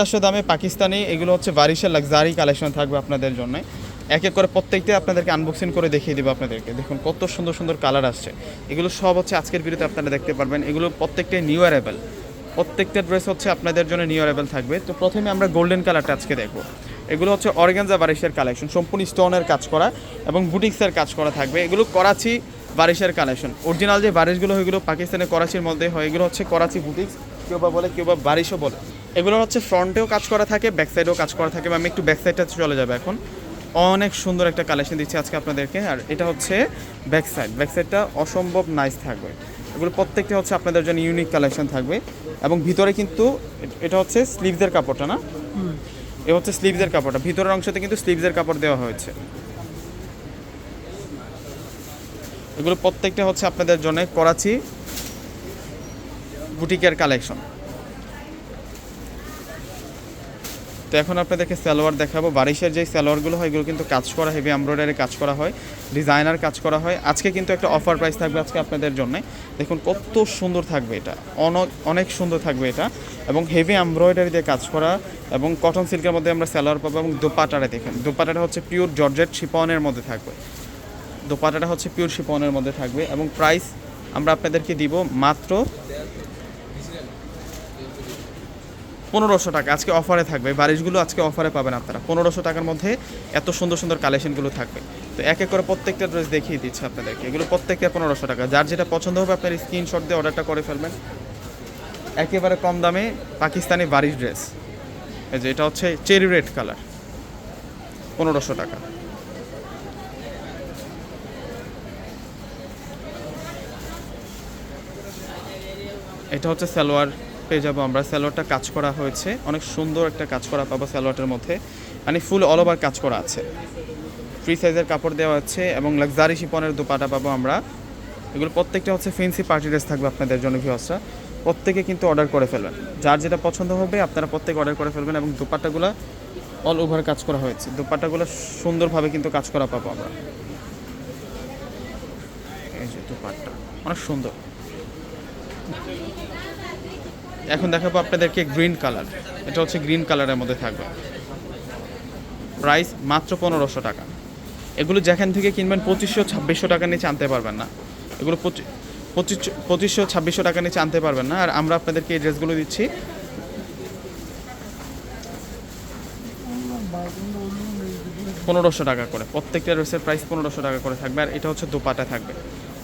চারশো দামে পাকিস্তানি, এগুলো হচ্ছে বারিশের লাক্সারি কালেকশন থাকবে আপনাদের জন্য। এক এক করে প্রত্যেকটা আপনাদেরকে আনবক্সিং করে দেখিয়ে দেবো আপনাদেরকে। দেখুন কত সুন্দর সুন্দর কালার আসছে। এগুলো সব হচ্ছে আজকের ভিডিওতে আপনারা দেখতে পারবেন। এগুলো প্রত্যেকটাই নিউ অ্যারেবেল প্রত্যেকটা ড্রেস হচ্ছে আপনাদের জন্য নিউ অ্যারেবেল থাকবে। তো প্রথমে আমরা গোল্ডেন কালারটা আজকে দেখব। এগুলো হচ্ছে অর্গানজা বারিশের কালেকশন। সম্পূর্ণ স্টোনের কাজ করা এবং বুটিক্সের কাজ করা থাকবে। এগুলো করাচি বারিশের কালেকশন। অরিজিনাল যে বারিশগুলো হয়, এগুলো পাকিস্তানের করাচির মধ্যে হয়। এগুলো হচ্ছে করাচি বুটিক্স। কেউ বা বলে, কেউ বা বারিশও বলে। এগুলো হচ্ছে ফ্রন্টেও কাজ করা থাকে ব্যাক সাইডেও কাজ করা থাকে। বা আমি একটু ব্যাক সাইডটা চলে যাবে এখন। অনেক সুন্দর একটা কালেকশন দিচ্ছি আজকে আপনাদেরকে। আর এটা হচ্ছে ব্যাক সাইড ব্যাক সাইডটা অসম্ভব নাইস থাকবে। এগুলো প্রত্যেকটা হচ্ছে আপনাদের জন্য ইউনিক কালেকশন থাকবে। এবং ভিতরে কিন্তু এটা হচ্ছে স্লিভসের কাপড়টা না? এ হচ্ছে স্লিভসের কাপড়টা। ভিতরের অংশতে কিন্তু স্লিভসের কাপড় দেওয়া হয়েছে। এগুলো প্রত্যেকটা হচ্ছে আপনাদের জন্য করাচি বুটিকের কালেকশন তো এখন আপনাদেরকে সালোয়ার দেখাবো। বারিশের যে সালোয়ারগুলো হয়, এগুলো কিন্তু কাজ করা হেভি এমব্রয়ডারি কাজ করা হয় ডিজাইনার কাজ করা হয়। আজকে কিন্তু একটা অফার প্রাইস থাকবে আজকে আপনাদের জন্য। দেখুন কত সুন্দর থাকবে এটা। অনেক অনেক সুন্দর থাকবে এটা। এবং হেভি এমব্রয়ডারি দিয়ে কাজ করা এবং কটন সিল্কের মধ্যে আমরা সালোয়ার পাবো এবং দোপাটাটা দেখেন, দোপাটাটা হচ্ছে পিওর জর্জেট শিপনের মধ্যে থাকবে। দোপাটাটা হচ্ছে পিওর শিপনের মধ্যে থাকবে এবং প্রাইস আমরা আপনাদেরকে দিব মাত্র পনেরোশো টাকা আজকে অফারে থাকবে। বারিশগুলো আজকে অফারে পাবেন আপনারা। পনেরোশো টাকার মধ্যে এত সুন্দর সুন্দর কালেকশনগুলো থাকবে। তো এক এক করে প্রত্যেকটা ড্রেস দেখিয়ে দিচ্ছে আপনাদেরকে। এগুলো প্রত্যেকটা পনেরোশো টাকা। যার যেটা পছন্দ হবে আপনার স্ক্রিনশট দিয়ে অর্ডারটা করে ফেলবেন। একেবারে কম দামে পাকিস্তানি বারিশ ড্রেস এই যে এটা হচ্ছে চেরি রেড কালার পনেরোশো টাকা। এটা হচ্ছে সালোয়ার পেয়ে যাব আমরা। সালোয়ারটা কাজ করা হয়েছে। অনেক সুন্দর একটা কাজ করা পাবো সালোয়ারটার মধ্যে। মানে ফুল অল ওভার কাজ করা আছে। ফ্রি সাইজের কাপড় দেওয়া আছে এবং লাক্সারি শিপনের দোপাটা পাবো আমরা। এগুলো প্রত্যেকটা হচ্ছে ফেন্সি পার্টি ড্রেস থাকবে আপনাদের জন্য ভিউসরা প্রত্যেকে কিন্তু অর্ডার করে ফেলবেন। যার যেটা পছন্দ হবে, আপনারা প্রত্যেকে অর্ডার করে ফেলবেন এবং দোপাট্টাগুলো অল ওভার কাজ করা হয়েছে। দোপাট্টাগুলো সুন্দরভাবে কিন্তু কাজ করা পাবো আমরা। এই যে দোপাট্টা। অনেক সুন্দর। এখন দেখাবো আপনাদেরকে গ্রিন কালার এটা হচ্ছে গ্রিন কালারের মধ্যে থাকবে। প্রাইস মাত্র পনেরোশো টাকা। এগুলো যেখান থেকে কিনবেন পঁচিশশো ছাব্বিশশো টাকা নিচে আনতে পারবেন না। এগুলো পঁচি- পঁচিশ পঁচিশশো ছাব্বিশশো টাকা নিচে আনতে পারবেন না। আর আমরা আপনাদেরকে এই ড্রেসগুলো দিচ্ছি। পনেরোশো টাকা করে। প্রত্যেকটা ড্রেসের প্রাইস পনেরোশো টাকা করে থাকবে। আর এটা হচ্ছে দোপাটা থাকবে।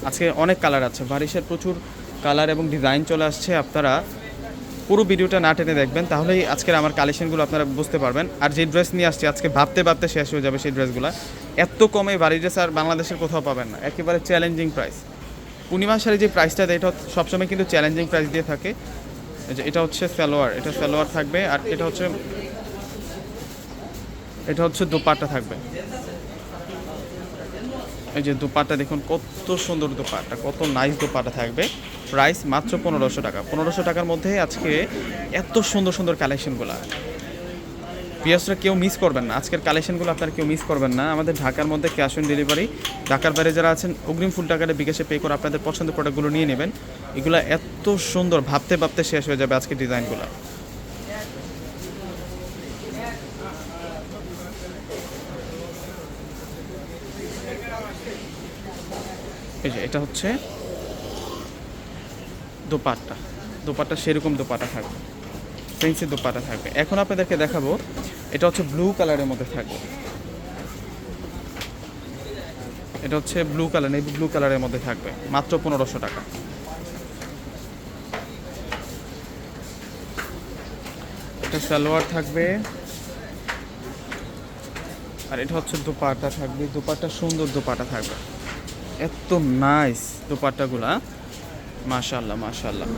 আজকে অনেক কালার আছে। বারিশের প্রচুর কালার এবং ডিজাইন চলে আসছে। আপনারা পুরো ভিডিওটা না টেনে দেখবেন, তাহলেই আজকের আমার কালেকশনগুলো আপনারা বুঝতে পারবেন। আর যে ড্রেস নিয়ে আসছি, আজকে ভাবতে ভাবতে শেষ হয়ে যাবে সেই ড্রেসগুলো। এত কমে বাড়ি ড্রেস আর বাংলাদেশের কোথাও পাবেন না। একেবারে চ্যালেঞ্জিং প্রাইস পূর্ণিমা শাড়ি যে প্রাইসটা দেয়, এটা সবসময় কিন্তু চ্যালেঞ্জিং প্রাইস দিয়ে থাকে। যে এটা হচ্ছে সালোয়ার। এটা সালোয়ার থাকবে আর এটা হচ্ছে এটা হচ্ছে দোপাট্টা থাকবে। এই যে দুপাটা দেখুন, কত সুন্দর দুপাটা কত নাইস দুপাটা থাকবে। প্রাইস মাত্র পনেরোশো টাকা। পনেরোশো টাকার মধ্যে আজকে এত সুন্দর সুন্দর কালেকশনগুলো পিয়াসরা কেউ মিস করবেন না। আজকের কালেকশনগুলো আপনারা কেউ মিস করবেন না। আমাদের ঢাকার মধ্যে ক্যাশ অন ডেলিভারি ঢাকার বাইরে যারা আছেন, অগ্রিম ফুল টাকাটা বিকাশে পে করে আপনাদের পছন্দের প্রোডাক্টগুলো নিয়ে নেবেন। এগুলো এত সুন্দর, ভাবতে ভাবতে শেষ হয়ে যাবে আজকে ডিজাইনগুলো এই যে, এটা হচ্ছে দোপাট্টা। দোপাট্টা সেরকম দোপাট্টা থাকবে। ফেন্সি দোপাট্টা থাকবে। এখন আপনাদেরকে দেখাবো, এটা হচ্ছে ব্লু কালারের মধ্যে থাকবে। এটা হচ্ছে ব্লু কালার, নেভি ব্লু কালারের মধ্যে থাকবে। মাত্র পনেরোশো টাকা। এটা সালোয়ার থাকবে। আর এটা হচ্ছে দোপাট্টা থাকবে। দোপাট্টা সুন্দর দোপাট্টা থাকবে। এত নাইস দোপাট্টাগুলা। মাশাল্লাহ মাশাল্লাহ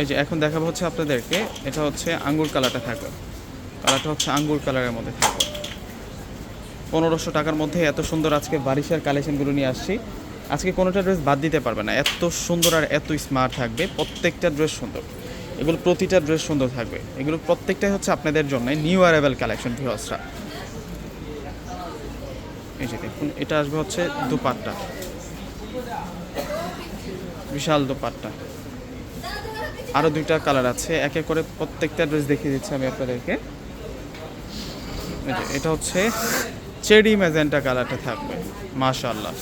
এই যে এখন দেখাবো হচ্ছে আপনাদেরকে, এটা হচ্ছে আঙ্গুর কালারটা থাকবে। কালারটা হচ্ছে আঙ্গুর কালারের মধ্যে থাকবে। পনেরোশো টাকার মধ্যে এত সুন্দর আজকে বারিশের কালেকশনগুলো নিয়ে আসছি। আজকে কোনোটা ড্রেস বাদ দিতে পারবে না। এত সুন্দর আর এত স্মার্ট থাকবে। প্রত্যেকটা ড্রেস সুন্দর। এগুলো প্রতিটা ড্রেস সুন্দর থাকবে। এগুলো প্রত্যেকটাই হচ্ছে আপনাদের জন্য নিউ অ্যারাইভেল কালেকশন ভিওসরা এই যে দেখুন, এটা আসবে হচ্ছে দুপাট্টা। বিশাল দুপাট্টা। আরও দুইটা কালার আছে, এক এক করে প্রত্যেকটা ড্রেস দেখিয়ে দিচ্ছি আমি আপনাদেরকে। এটা হচ্ছে চেরি ম্যাজেন্টা কালারটা থাকবে, মাশাআল্লাহ।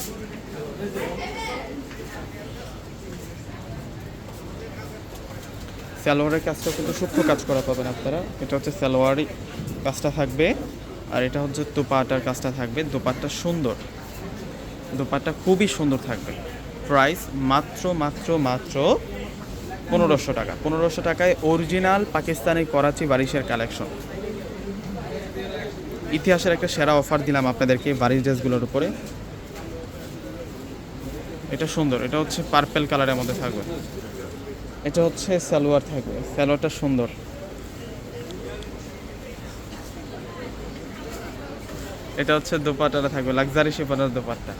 সালোয়ারের কাজটা কিন্তু সূক্ষ্ম কাজ করা পাবেন আপনারা। এটা হচ্ছে সালোয়ারি, কাজটা থাকবে আর এটা হচ্ছে দোপাটার কাজটা থাকবে। দোপাট্টা সুন্দর। দোপাট্টা খুবই সুন্দর থাকবে। প্রাইস মাত্র মাত্র মাত্র পনেরোশো টাকা। পনেরোশো টাকায় অরিজিনাল পাকিস্তানি করাচি বারিশের কালেকশন ইতিহাসের একটা সেরা অফার দিলাম আপনাদেরকে বাড়ির ড্রেসগুলোর উপরে। এটা সুন্দর। এটা হচ্ছে পার্পেল কালারের মধ্যে থাকবে। এটা হচ্ছে সালোয়ার থাকবে। সালোয়ারটা সুন্দর। এটা হচ্ছে দোপাট্টাটা থাকবে লাক্সারি শিফনের দোপাট্টা।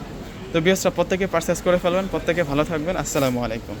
তো বিয়সটা প্রত্যেকে পারচেস করে ফেলবেন, প্রত্যেকে ভালো থাকবেন, আসসালামু আলাইকুম।